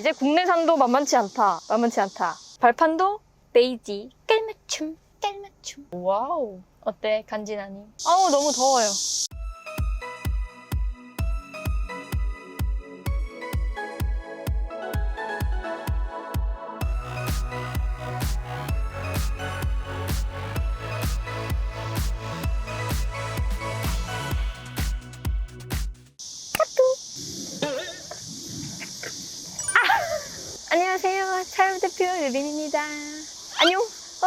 이제 국내산도 만만치 않다. 만만치 않다. 발판도 베이지. 깔맞춤. 깔맞춤. 와우. 어때? 간지나니? 아우 너무 더워요. 표 유빈입니다. 안녕. 어,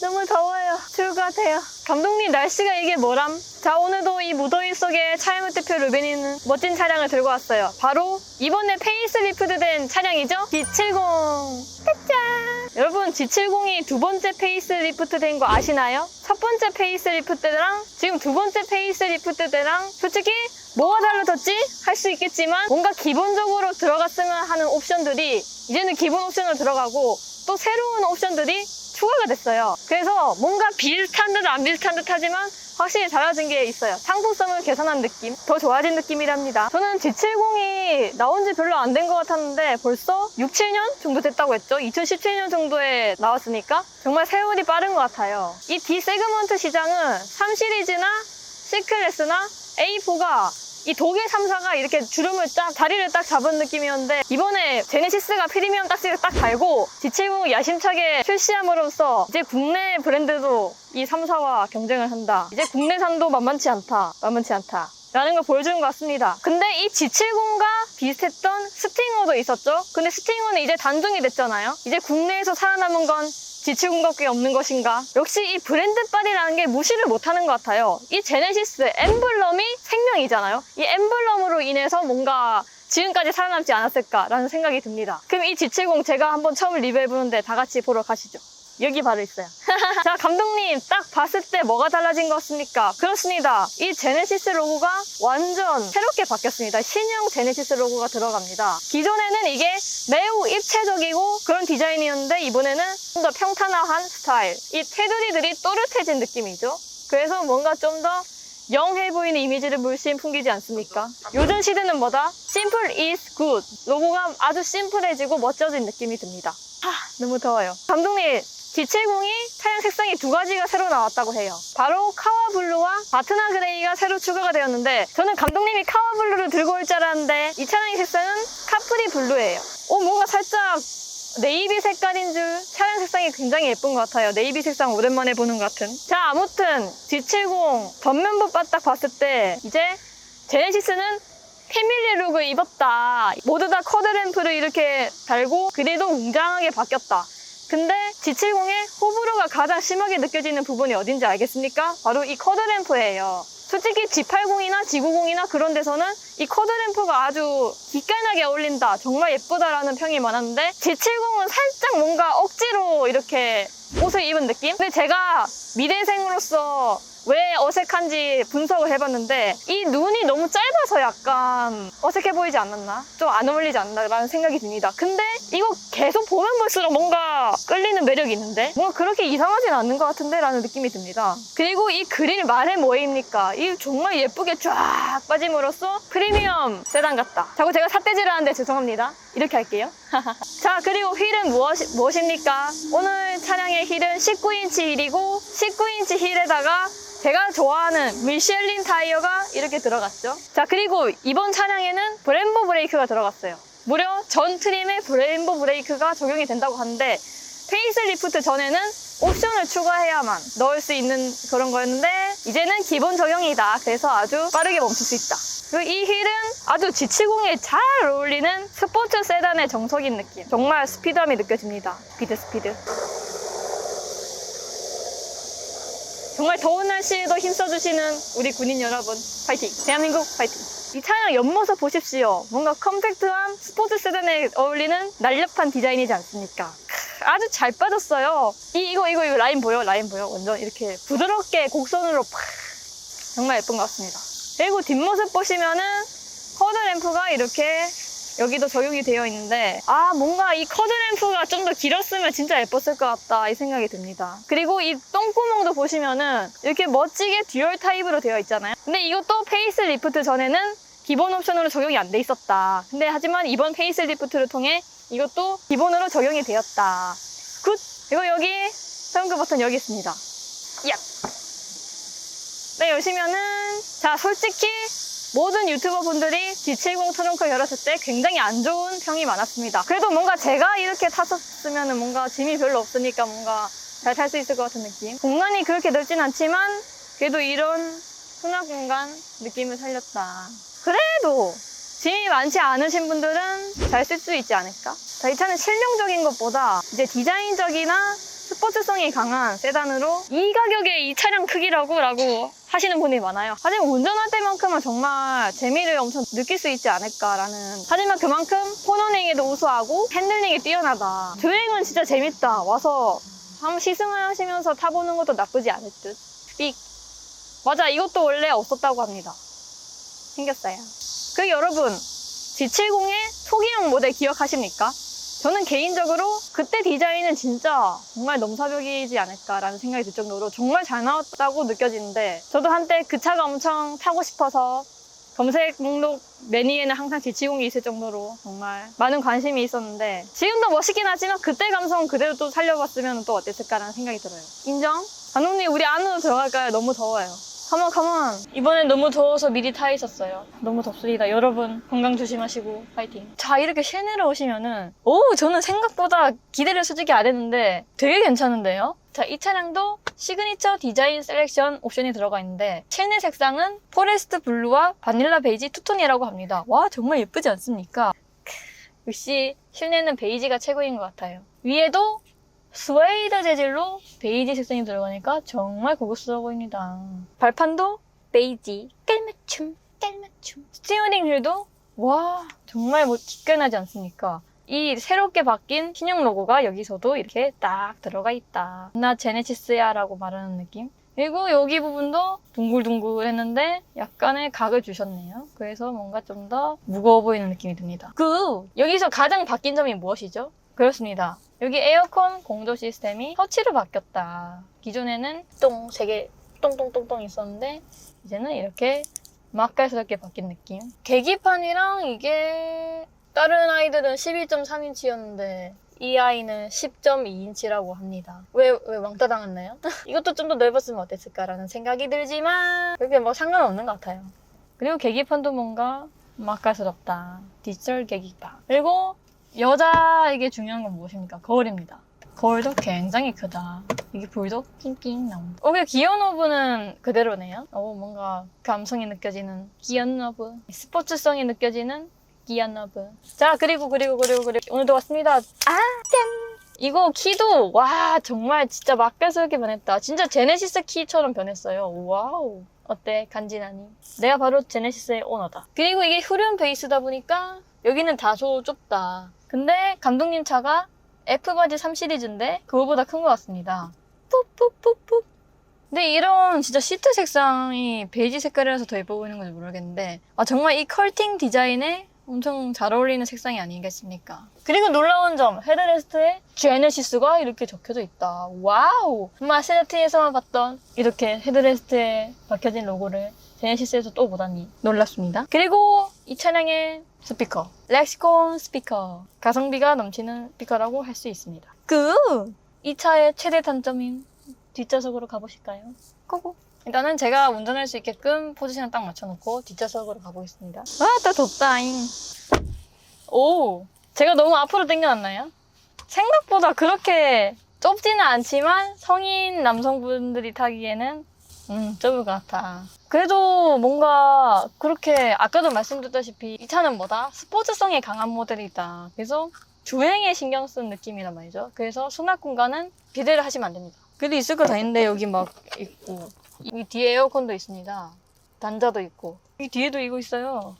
너무 더워요. 추울 것 같아요. 감독님, 날씨가 이게 뭐람? 자, 오늘도 이 무더위 속에 차이무 대표 루빈이는 멋진 차량을 들고 왔어요. 바로 이번에 페이스리프트 된 차량이죠? G70. 짜잔! 여러분, G70이 두 번째 페이스리프트 된 거 아시나요? 첫 번째 페이스리프트 때랑 지금 두 번째 페이스리프트 때랑 솔직히 뭐가 달라졌지? 할 수 있겠지만 뭔가 기본적으로 들어갔으면 하는 옵션들이 이제는 기본 옵션으로 들어가고 또 새로운 옵션들이 추가가 됐어요. 그래서 뭔가 비슷한 듯 안 비슷한 듯 하지만 확실히 달라진 게 있어요. 상품성을 개선한 느낌, 더 좋아진 느낌이랍니다. 저는 G70이 나온 지 별로 안 된 것 같았는데 벌써 6, 7년 정도 됐다고 했죠. 2017년 정도에 나왔으니까 정말 세월이 빠른 것 같아요. 이 D 세그먼트 시장은 3 시리즈나 C클래스나 A4가 이 독일 3사가 이렇게 주름을 딱, 다리를 딱 잡은 느낌이었는데, 이번에 제네시스가 프리미엄 딱지를 딱 달고, G70 야심차게 출시함으로써, 이제 국내 브랜드도 이 3사와 경쟁을 한다. 이제 국내산도 만만치 않다. 만만치 않다. 라는 걸 보여주는 것 같습니다. 근데 이 G70과 비슷했던 스팅어도 있었죠? 근데 스팅어는 이제 단종이 됐잖아요? 이제 국내에서 살아남은 건 G70밖에 없는 것인가? 역시 이 브랜드 빨이라는 게 무시를 못하는 것 같아요. 이 제네시스 엠블럼이 생명이잖아요. 이 엠블럼으로 인해서 뭔가 지금까지 살아남지 않았을까라는 생각이 듭니다. 그럼 이 G70 제가 한번 처음 리뷰해보는데 다 같이 보러 가시죠. 여기 바로 있어요. 자, 감독님, 딱 봤을 때 뭐가 달라진 것 같습니까? 그렇습니다. 이 제네시스 로고가 완전 새롭게 바뀌었습니다. 신형 제네시스 로고가 들어갑니다. 기존에는 이게 매우 입체적이고 그런 디자인이었는데 이번에는 좀 더 평탄화한 스타일. 이 테두리들이 또렷해진 느낌이죠. 그래서 뭔가 좀더 영해 보이는 이미지를 물씬 풍기지 않습니까? 요즘 시대는 뭐다? Simple is good. 로고가 아주 심플해지고 멋져진 느낌이 듭니다. 아, 너무 더워요. 감독님, G70이 차량 색상이 두 가지가 새로 나왔다고 해요. 바로 카와 블루와 바트나 그레이가 새로 추가가 되었는데 저는 감독님이 카와 블루를 들고 올 줄 알았는데 이 차량의 색상은 카프리 블루예요. 오, 뭔가 살짝 네이비 색깔인 줄 차량 색상이 굉장히 예쁜 것 같아요. 네이비 색상 오랜만에 보는 것 같은. 자, 아무튼 G70 전면부 딱 봤을 때 이제 제네시스는 패밀리 룩을 입었다. 모두 다 커드 램프를 이렇게 달고 그래도 웅장하게 바뀌었다. 근데 G70의 호불호가 가장 심하게 느껴지는 부분이 어딘지 알겠습니까? 바로 이 커드램프예요. 솔직히 G80이나 G90이나 그런 데서는 이 커드램프가 아주 기깔나게 어울린다. 정말 예쁘다라는 평이 많았는데 G70은 살짝 뭔가 억지로 이렇게 옷을 입은 느낌? 근데 제가 미대생으로서 왜 어색한지 분석을 해봤는데 이 눈이 너무 짧아서 약간 어색해 보이지 않았나? 좀 안 어울리지 않나라는 생각이 듭니다. 근데 이거 계속 보면 볼수록 뭔가 끌리는 매력이 있는데 뭔가 그렇게 이상하진 않는 것 같은데 라는 느낌이 듭니다. 그리고 이 그릴 말해 뭐입니까? 이 정말 예쁘게 쫙 빠짐으로써 프리미엄 세단 같다. 자꾸 제가 삿대질을 하는데 죄송합니다. 이렇게 할게요. 자 그리고 휠은 무엇, 무엇입니까? 오늘 차량의 휠은 19인치 휠이고 19인치 휠에다가 제가 좋아하는 미쉐린 타이어가 이렇게 들어갔죠. 자, 그리고 이번 차량에는 브렘보 브레이크가 들어갔어요. 무려 전 트림에 브레인보 브레이크가 적용이 된다고 하는데 페이스리프트 전에는 옵션을 추가해야만 넣을 수 있는 그런 거였는데 이제는 기본 적용이다. 그래서 아주 빠르게 멈출 수 있다. 그리고 이 휠은 아주 G70에 잘 어울리는 스포츠 세단의 정석인 느낌. 정말 스피드함이 느껴집니다. 스피드 스피드. 정말 더운 날씨에도 힘써주시는 우리 군인 여러분 파이팅! 대한민국 파이팅! 이 차량 옆모습 보십시오. 뭔가 컴팩트한 스포츠 세단에 어울리는 날렵한 디자인이지 않습니까? 크, 아주 잘 빠졌어요. 이, 이거, 이거, 이거 라인 보여? 라인 보여? 완전 이렇게 부드럽게 곡선으로 팍 정말 예쁜 것 같습니다. 그리고 뒷모습 보시면은 허드 램프가 이렇게 여기도 적용이 되어 있는데 아 뭔가 이 커드 램프가 좀 더 길었으면 진짜 예뻤을 것 같다 이 생각이 듭니다 그리고 이 똥구멍도 보시면은 이렇게 멋지게 듀얼 타입으로 되어 있잖아요 근데 이것도 페이스 리프트 전에는 기본 옵션으로 적용이 안 돼 있었다 근데 하지만 이번 페이스 리프트를 통해 이것도 기본으로 적용이 되었다. 굿! 그리고 여기 사용크 버튼 여기 있습니다. 야! 네, 여시면은 자, 솔직히 모든 유튜버 분들이 G70 트렁크 열었을 때 굉장히 안 좋은 평이 많았습니다. 그래도 뭔가 제가 이렇게 탔었으면 뭔가 짐이 별로 없으니까 뭔가 잘 탈 수 있을 것 같은 느낌. 공간이 그렇게 넓진 않지만 그래도 이런 수납 공간 느낌을 살렸다. 그래도 짐이 많지 않으신 분들은 잘 쓸 수 있지 않을까? 자, 이 차는 실용적인 것보다 이제 디자인적이나 스포츠성이 강한 세단으로 이 가격에 이 차량 크기라고 라고 하시는 분이 많아요. 하지만 운전할 때만큼은 정말 재미를 엄청 느낄 수 있지 않을까라는. 하지만 그만큼 코너링에도 우수하고 핸들링이 뛰어나다. 주행은 진짜 재밌다. 와서 한번 시승을 하시면서 타보는 것도 나쁘지 않을 듯. 삑. 맞아, 이것도 원래 없었다고 합니다. 생겼어요. 그 여러분, G70의 초기형 모델 기억하십니까? 저는 개인적으로 그때 디자인은 진짜 정말 넘사벽이지 않을까라는 생각이 들 정도로 정말 잘 나왔다고 느껴지는데 저도 한때 그 차가 엄청 타고 싶어서 검색 목록 메뉴에는 항상 G70이 있을 정도로 정말 많은 관심이 있었는데 지금도 멋있긴 하지만 그때 감성 그대로 또 살려봤으면 또 어땠을까라는 생각이 들어요. 인정? 감독님 우리 안으로 들어갈까요? 너무 더워요. 컴온 컴온 이번엔 너무 더워서 미리 타 있었어요. 너무 덥습니다. 여러분 건강 조심하시고 파이팅. 자 이렇게 실내로 오시면은 오 저는 생각보다 기대를 솔직히 안 했는데 되게 괜찮은데요? 자 이 차량도 시그니처 디자인 셀렉션 옵션이 들어가 있는데 실내 색상은 포레스트 블루와 바닐라 베이지 투톤이라고 합니다. 와 정말 예쁘지 않습니까? 크, 역시 실내는 베이지가 최고인 것 같아요. 위에도 스웨이드 재질로 베이지 색상이 들어가니까 정말 고급스러워 보입니다. 발판도 베이지, 깔맞춤, 깔맞춤. 스티어링 휠도 와 정말 뭐 기깔나지 않습니까? 이 새롭게 바뀐 신형 로고가 여기서도 이렇게 딱 들어가 있다. 나 제네시스야 라고 말하는 느낌. 그리고 여기 부분도 둥글둥글 했는데 약간의 각을 주셨네요. 그래서 뭔가 좀 더 무거워 보이는 느낌이 듭니다. 그 여기서 가장 바뀐 점이 무엇이죠? 그렇습니다. 여기 에어컨 공조 시스템이 터치로 바뀌었다. 기존에는 똥세개 똥똥똥똥 있었는데 이제는 이렇게 맛깔스럽게 바뀐 느낌. 계기판이랑 이게 다른 아이들은 12.3인치였는데 이 아이는 10.2인치라고 합니다. 왜, 왜 왕따 당했나요? 이것도 좀 더 넓었으면 어땠을까라는 생각이 들지만 그게 뭐 상관없는 것 같아요. 그리고 계기판도 뭔가 맛깔스럽다. 디지털 계기판. 그리고 여자에게 중요한 건 무엇입니까? 거울입니다. 거울도 굉장히 크다. 이게 불도 낑낑 나온다. 오히려 기어 노브는 그대로네요. 오, 뭔가 감성이 느껴지는 기어 노브. 스포츠성이 느껴지는 기어 노브. 자, 그리고, 그리고, 그리고, 그리고. 오늘도 왔습니다. 아, 짠! 이거 키도, 와, 정말 진짜 맛깔스럽게 변했다. 진짜 제네시스 키처럼 변했어요. 와우. 어때, 간지나니? 내가 바로 제네시스의 오너다. 그리고 이게 후륜 베이스다 보니까 여기는 다소 좁다. 근데 감독님 차가 F바디 3 시리즈인데 그거보다 큰 것 같습니다. 푹푹푹푹. 근데 이런 진짜 시트 색상이 베이지 색깔이라서 더 예뻐 보이는 건지 모르겠는데 아 정말 이 컬팅 디자인에 엄청 잘 어울리는 색상이 아니겠습니까? 그리고 놀라운 점, 헤드레스트에 제네시스가 이렇게 적혀져 있다. 와우! 마세라티에서만 봤던 이렇게 헤드레스트에 박혀진 로고를 제네시스에서 또 보다니 놀랐습니다. 그리고 이 차량의 스피커 렉시콘 스피커 가성비가 넘치는 스피커라고 할 수 있습니다. 그! 이 차의 최대 단점인 뒷좌석으로 가보실까요? 고고! 일단은 제가 운전할 수 있게끔 포지션을 딱 맞춰놓고 뒷좌석으로 가보겠습니다. 아, 또 덥다잉. 오! 제가 너무 앞으로 당겨놨나요? 생각보다 그렇게 좁지는 않지만 성인 남성분들이 타기에는 음, 좁을 것 같아. 그래도 뭔가 그렇게 아까도 말씀드렸다시피 이 차는 뭐다? 스포츠성이 강한 모델이다. 그래서 주행에 신경 쓴 느낌이란 말이죠. 그래서 수납 공간은 기대를 하시면 안 됩니다. 그래도 있을 거 다 있는데 여기 막 있고 이 뒤에 에어컨도 있습니다. 단자도 있고 이 뒤에도 이거 있어요.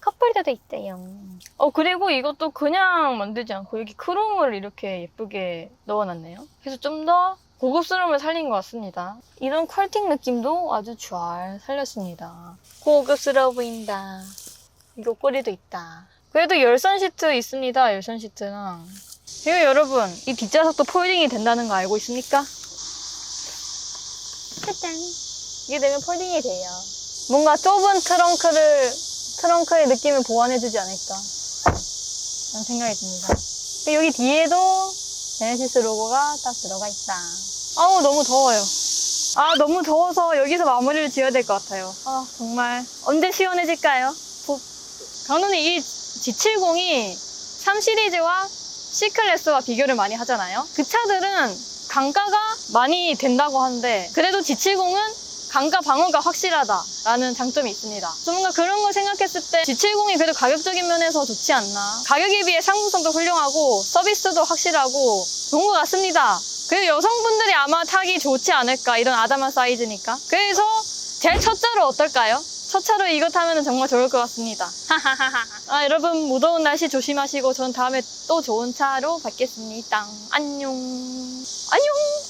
컵홀더도 있대요. 어 그리고 이것도 그냥 만들지 않고 여기 크롬을 이렇게 예쁘게 넣어놨네요. 그래서 좀 더 고급스러움을 살린 것 같습니다. 이런 컬팅 느낌도 아주 잘 살렸습니다. 고급스러워 보인다. 이거 꼬리도 있다. 그래도 열선 시트 있습니다. 열선 시트랑. 그리고 여러분 이 뒷좌석도 폴딩이 된다는 거 알고 있습니까? 짜잔. 이게 되면 폴딩이 돼요. 뭔가 좁은 트렁크를 트렁크의 느낌을 보완해주지 않을까. 라는 생각이 듭니다. 여기 뒤에도 제네시스 로고가 딱 들어가 있다. 아우, 너무 더워요. 아, 너무 더워서 여기서 마무리를 지어야 될 것 같아요. 아, 정말. 언제 시원해질까요? 푹. 강도님, 이 G70이 3 시리즈와 C클래스와 비교를 많이 하잖아요. 그 차들은 강가가 많이 된다고 하는데, 그래도 G70은 강가 방어가 확실하다라는 장점이 있습니다. 뭔가 그런 걸 생각했을 때 G70이 그래도 가격적인 면에서 좋지 않나. 가격에 비해 상품성도 훌륭하고 서비스도 확실하고 좋은 것 같습니다. 그리고 여성분들이 아마 타기 좋지 않을까 이런 아담한 사이즈니까. 그래서 제 첫 차로 어떨까요? 첫 차로 이거 타면 정말 좋을 것 같습니다. 아, 여러분 무더운 날씨 조심하시고 전 다음에 또 좋은 차로 뵙겠습니다. 안녕. 안녕.